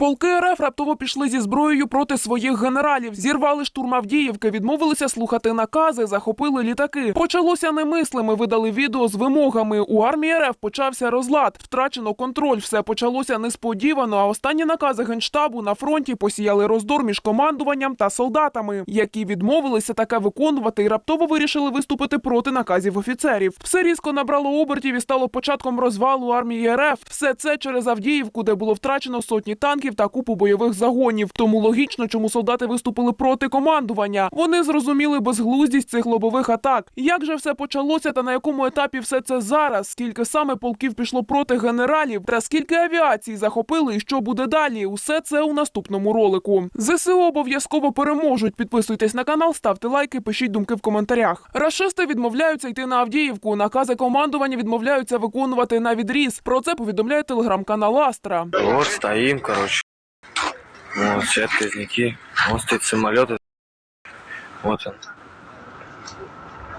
Полки РФ раптово пішли зі зброєю проти своїх генералів, зірвали штурм Авдіївки, відмовилися слухати накази, захопили літаки. Почалося немислими, видали відео з вимогами. У армії РФ почався розлад, втрачено контроль. Все почалося несподівано. А останні накази генштабу на фронті посіяли роздор між командуванням та солдатами, які відмовилися таке виконувати і раптово вирішили виступити проти наказів офіцерів. Все різко набрало обертів і стало початком розвалу армії РФ. Все це через Авдіївку, де було втрачено сотні танків та купу бойових загонів. Тому логічно, чому солдати виступили проти командування. Вони зрозуміли безглуздість цих лобових атак. Як же все почалося та на якому етапі все це зараз? Скільки саме полків пішло проти генералів? Та скільки авіації захопили і що буде далі? Усе це у наступному ролику. ЗСУ обов'язково переможуть. Підписуйтесь на канал, ставте лайки, пишіть думки в коментарях. Рашисти відмовляються йти на Авдіївку. Накази командування відмовляються виконувати на відріз. Про це повідомляє телеграм-канал Астра. Вот стоим, короче. Вот стоят казники. Вот стоит самолет. Вот он.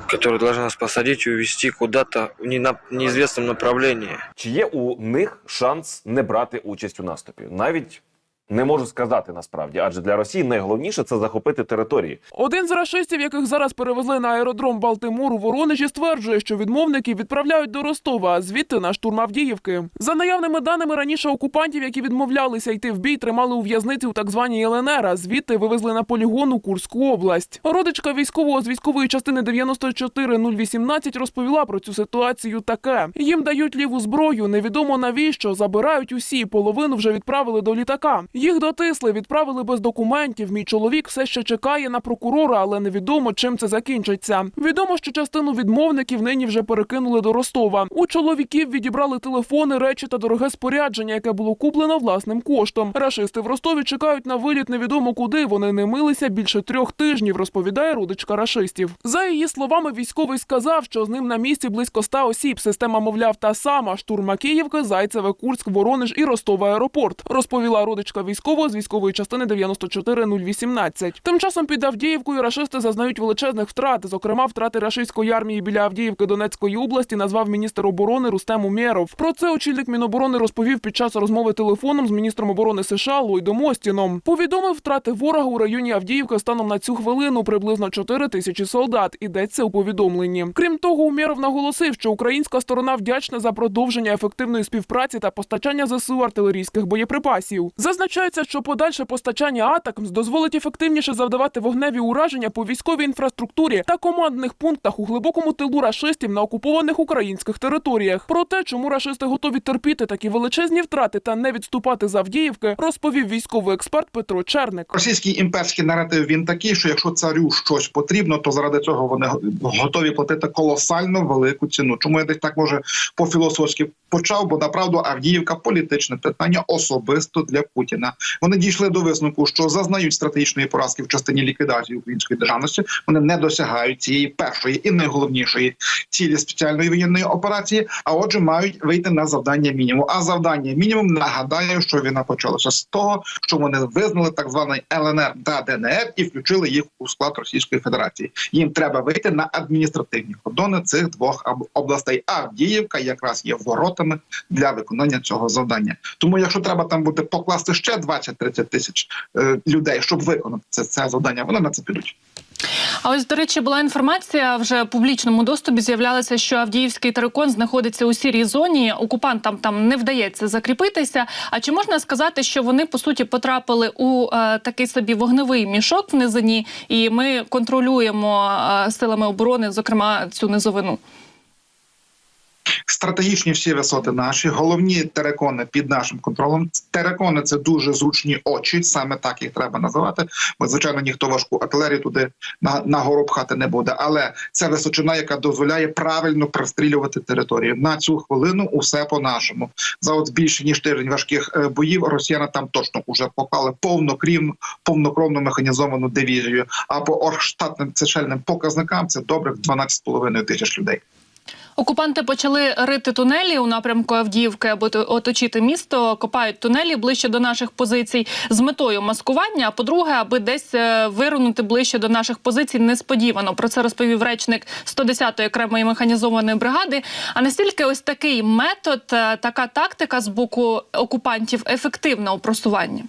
Который должен нас посадить и увезти куда-то в не на- неизвестном направлении. Чи є у них шанс не брати участь у наступі? Навіть не можу сказати насправді, адже для Росії найголовніше це захопити території. Один з рашистів, яких зараз перевезли на аеродром Балтимор у Воронежі, стверджує, що відмовників відправляють до Ростова, а звідти на штурм Авдіївки. За наявними даними раніше окупантів, які відмовлялися йти в бій, тримали у в'язниці у так званій ЛНР, а звідти вивезли на полігон у Курську область. Родичка військового з військової частини 94018 розповіла про цю ситуацію таке: їм дають ліву зброю, невідомо навіщо, забирають усі, половину вже відправили до літака. Їх дотисли, відправили без документів. Мій чоловік все ще чекає на прокурора, але невідомо, чим це закінчиться. Відомо, що частину відмовників нині вже перекинули до Ростова. У чоловіків відібрали телефони, речі та дороге спорядження, яке було куплено власним коштом. Рашисти в Ростові чекають на виліт невідомо куди. Вони не милися більше трьох тижнів, розповідає родичка рашистів. За її словами, військовий сказав, що з ним на місці близько ста осіб. Система, мовляв, та сама штурм Макіївки, Зайцеве, Курськ, Воронеж і Ростов аеропорт. Розповіла родичка військового з військової частини 94018. Тим часом під Авдіївкою рашисти зазнають величезних втрат. Зокрема, втрати рашистської армії біля Авдіївки Донецької області назвав міністр оборони Рустем Умєров. Про це очільник Міноборони розповів під час розмови телефоном з міністром оборони США Ллойдом Остіном. Повідомив втрати ворога у районі Авдіївки станом на цю хвилину приблизно 4 тисячі солдат. Ідеться у повідомленні. Крім того, Умєров наголосив, що українська сторона вдячна за продовження ефективної співпраці та постачання ЗСУ артилерійських боєприпасів. Зазначається, що подальше постачання атакмс дозволить ефективніше завдавати вогневі ураження по військовій інфраструктурі та командних пунктах у глибокому тилу рашистів на окупованих українських територіях. Про те, чому рашисти готові терпіти такі величезні втрати та не відступати з Авдіївки, розповів військовий експерт Петро Черник. Російський імперський наратив він такий, що якщо царю щось потрібно, то заради цього вони готові платити колосально велику ціну. Чому я десь так може по філософськи почав? Бо направду Авдіївка політичне питання особисто для Путіна. Вони дійшли до висновку, що зазнають стратегічної поразки в частині ліквідації української державності. Вони не досягають цієї першої і найголовнішої цілі спеціальної воєнної операції. А отже, мають вийти на завдання мінімум. А завдання мінімум нагадаю, що війна почалася з того, що вони визнали так званий ЛНР та ДНР і включили їх у склад Російської Федерації. Їм треба вийти на адміністративні кордони цих двох областей. Авдіївка якраз є воротами для виконання цього завдання. Тому, якщо треба там буде покласти ще 20-30 тисяч е, людей, щоб виконати це, це завдання, вони на це підуть. А ось, до речі, була інформація вже в публічному доступі. З'являлося, що Авдіївський терикон знаходиться у сірій зоні. Окупантам там не вдається закріпитися. А чи можна сказати, що вони по суті потрапили у е, такий собі вогневий мішок в низині, і ми контролюємо е, силами оборони, зокрема цю низовину? Стратегічні всі висоти наші, головні терекони під нашим контролем. Терекони це дуже зручні очі, саме так їх треба називати. Бо звичайно ніхто важку артилерію туди на, на гору пхати не буде. Але це височина, яка дозволяє правильно прострілювати територію. На цю хвилину усе по нашому. За от більше ніж тиждень важких е, боїв росіяни там точно уже поклали повнокрівну, повнокровну механізовану дивізію. А по оргштатним цечельним показникам це добрих 12,5 тисяч людей. Окупанти почали рити тунелі у напрямку Авдіївки, аби оточити місто. Копають тунелі ближче до наших позицій з метою маскування. А по-друге, аби десь е, вирунути ближче до наших позицій несподівано. Про це розповів речник 110-ї окремої механізованої бригади. А настільки ось такий метод, е, така тактика з боку окупантів ефективна у просуванні?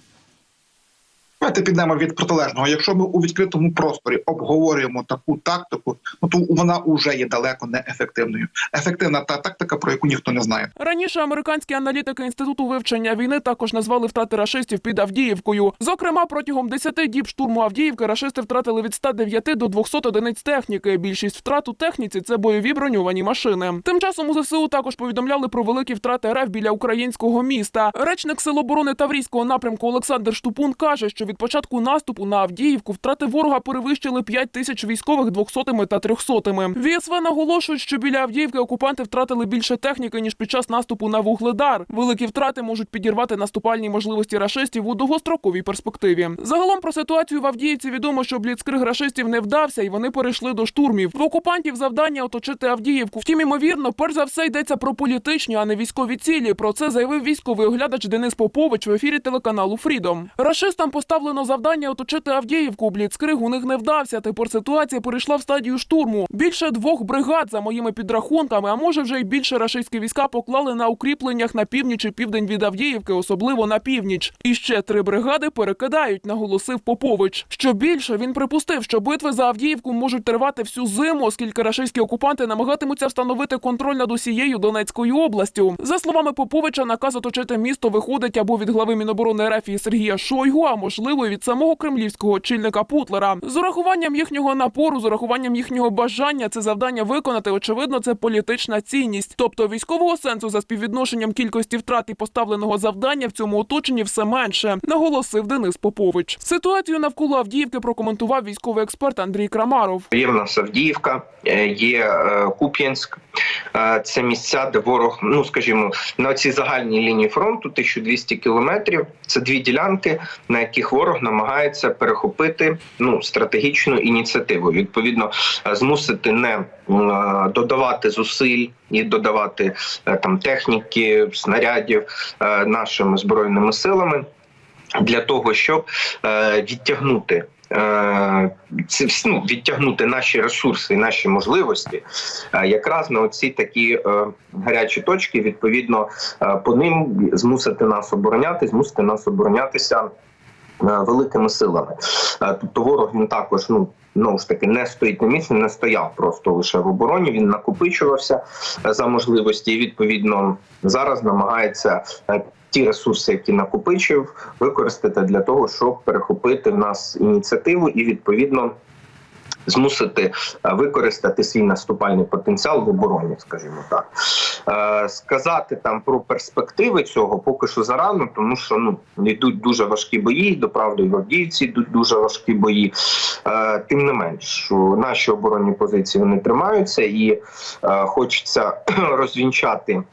Давайте підемо від протилежного. Якщо ми у відкритому просторі обговорюємо таку тактику, ну то вона вже є далеко не ефективною. Ефективна та тактика, про яку ніхто не знає. Раніше американські аналітики інституту вивчення війни також назвали втрати рашистів під Авдіївкою. Зокрема, протягом 10 діб штурму Авдіївки рашисти втратили від 109 до 200 одиниць техніки. Більшість втрат у техніці це бойові броньовані машини. Тим часом у ЗСУ також повідомляли про великі втрати РФ біля українського міста. Речник Сил оборони Таврійського напрямку Олександр Штупун каже, що від початку наступу на Авдіївку втрати ворога перевищили 5 тисяч військових 200-ми та 300-ми. ВСВ наголошують, що біля Авдіївки окупанти втратили більше техніки ніж під час наступу на Вугледар. Великі втрати можуть підірвати наступальні можливості рашистів у довгостроковій перспективі. Загалом про ситуацію в Авдіївці відомо, що бліцкриг рашистів не вдався, і вони перейшли до штурмів. В окупантів завдання оточити Авдіївку. Втім, ймовірно, перш за все йдеться про політичні, а не військові цілі. Про це заявив військовий оглядач Денис Попович в ефірі телеканалу Фрідом. Рашистам поставлено завдання оточити Авдіївку. Бліцкриг у них не вдався. Тепер ситуація перейшла в стадію штурму. Більше двох бригад, за моїми підрахунками, а може вже й більше рашистські війська поклали на укріпленнях на північ і південь від Авдіївки, особливо на північ. І ще три бригади перекидають, наголосив Попович. Що більше він припустив, що битви за Авдіївку можуть тривати всю зиму, оскільки рашистські окупанти намагатимуться встановити контроль над усією Донецькою областю. За словами Поповича, наказ оточити місто виходить або від глави Міноборони РФ Сергія Шойгу, а можливо і від самого кремлівського очільника Путлера. З урахуванням їхнього напору, з урахуванням їхнього бажання це завдання виконати. Очевидно, це політична цінність. Тобто військового сенсу за співвідношенням кількості втрат і поставленого завдання в цьому оточенні все менше, наголосив Денис Попович. Ситуацію навколо Авдіївки прокоментував військовий експерт Андрій Крамаров. Є в нас Авдіївка, е, є е, Куп'янськ. Е, Це місця, де ворог, ну скажімо, на цій загальній лінії фронту 1200 кілометрів. Це дві ділянки, на яких ворог намагається перехопити ну стратегічну ініціативу. Відповідно, е, змусити не е, додавати зусиль і додавати е, там техніки, снарядів нашими збройними силами для того, щоб відтягнути. ну, відтягнути наші ресурси і наші можливості, якраз на оці такі гарячі точки, відповідно, по ним змусити нас обороняти, змусити нас оборонятися великими силами. Е, Тобто ворог він також ну. Знову ж таки не стоїть на місці, не стояв просто лише в обороні. Він накопичувався е, за можливості. І відповідно зараз намагається е, ті ресурси, які накопичив, використати для того, щоб перехопити в нас ініціативу і відповідно. Змусити е, використати свій наступальний потенціал в обороні, скажімо так. Е, сказати там про перспективи цього поки що зарано, тому що ну йдуть дуже важкі бої. До правди, в Авдіївці йдуть дуже важкі бої. Е, тим не менш, наші оборонні позиції вони тримаються, і хочеться розвінчати,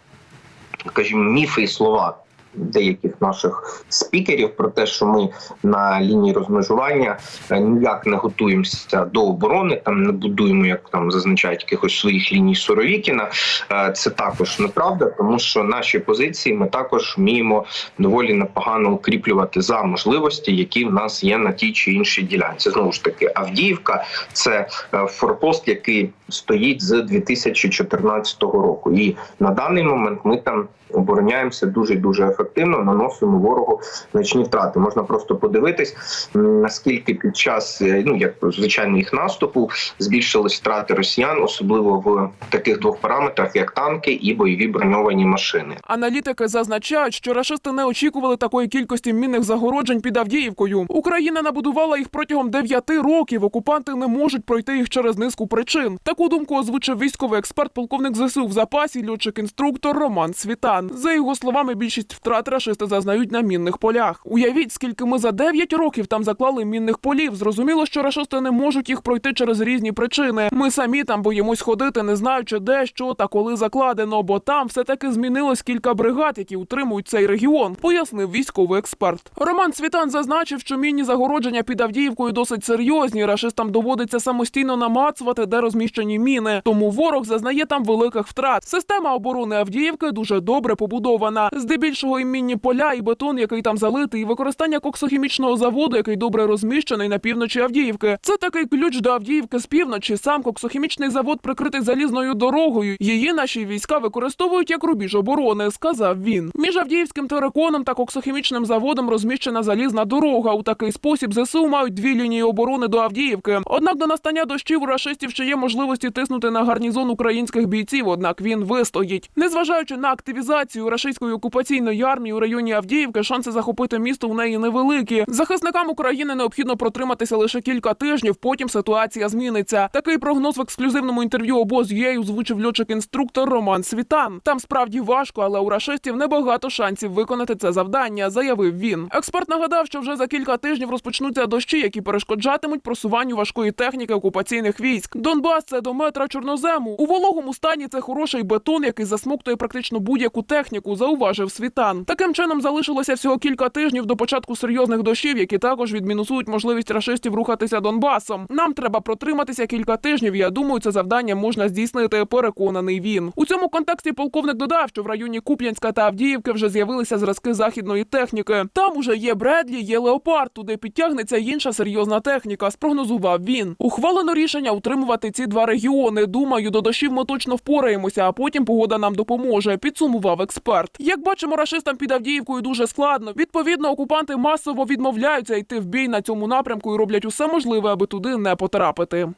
скажімо, міфи і слова. Деяких наших спікерів про те, що ми на лінії розмежування е, ніяк не готуємося до оборони, там не будуємо, як там зазначають якихось своїх ліній Суровікіна. Е, Це також неправда, тому що наші позиції ми також вміємо доволі непогано укріплювати за можливості, які в нас є на тій чи іншій ділянці. Знову ж таки, Авдіївка це е, форпост, який стоїть з 2014 року, і на даний момент ми там обороняємося дуже дуже ефективно, наносимо ворогу значні втрати. Можна просто подивитись, наскільки під час е, ну як звичайно їх наступу збільшились втрати росіян, особливо в таких двох параметрах, як танки і бойові броньовані машини. Аналітики зазначають, що рашисти не очікували такої кількості мінних загороджень під Авдіївкою. Україна набудувала їх протягом 9 років. Окупанти не можуть пройти їх через низку причин. Таку думку озвучив військовий експерт, полковник ЗСУ в запасі, льотчик-інструктор Роман Світан. За його словами, більшість втрат втрат рашисти зазнають на мінних полях. Уявіть, скільки ми за 9 років там заклали мінних полів. Зрозуміло, що рашисти не можуть їх пройти через різні причини. Ми самі там боїмось ходити, не знаючи де, що та коли закладено, бо там все таки змінилось кілька бригад, які утримують цей регіон, пояснив військовий експерт. Роман Світан зазначив, що мінні загородження під Авдіївкою досить серйозні. Рашистам доводиться самостійно намацувати, де розміщені міни. Тому ворог зазнає там великих втрат. Система оборони Авдіївки дуже добре побудована. Здебільшого і мінні поля, і бетон, який там залитий, і використання коксохімічного заводу, який добре розміщений на півночі Авдіївки. Це такий ключ до Авдіївки з півночі. Сам коксохімічний завод прикритий залізною дорогою. Її наші війська використовують як рубіж оборони, сказав він. Між Авдіївським териконом та коксохімічним заводом розміщена залізна дорога. У такий спосіб ЗСУ мають дві лінії оборони до Авдіївки. Однак до настання дощів у рашистів ще є можливості тиснути на гарнізон українських бійців. Однак він вистоїть. Незважаючи на активізацію рашистської окупаційної армії у районі Авдіївки, шанси захопити місто в неї невеликі. Захисникам України необхідно протриматися лише кілька тижнів. Потім ситуація зміниться. Такий прогноз в ексклюзивному інтерв'ю обоз ЮЄ озвучив льотчик-інструктор Роман Світан. Там справді важко, але у рашистів небагато шансів виконати це завдання, заявив він. Експерт нагадав, що вже за кілька тижнів розпочнуться дощі, які перешкоджатимуть просуванню важкої техніки окупаційних військ. Донбас це до метра чорнозему. У вологому стані це хороший бетон, який засмоктує практично будь-яку техніку, зауважив Світан. Таким чином залишилося всього кілька тижнів до початку серйозних дощів, які також відмінусують можливість рашистів рухатися Донбасом. Нам треба протриматися кілька тижнів. Я думаю, це завдання можна здійснити. Переконаний він. У цьому контексті полковник додав, що в районі Куп'янська та Авдіївки вже з'явилися зразки західної техніки. Там уже є Бредлі, є Леопард. Туди підтягнеться інша серйозна техніка. Спрогнозував він. Ухвалено рішення утримувати ці два регіони. Думаю, до дощів ми точно впораємося, а потім погода нам допоможе. Підсумував експерт. Як бачимо, рашистам під Авдіївкою дуже складно. Відповідно, окупанти масово відмовляються йти в бій на цьому напрямку і роблять усе можливе, аби туди не потрапити.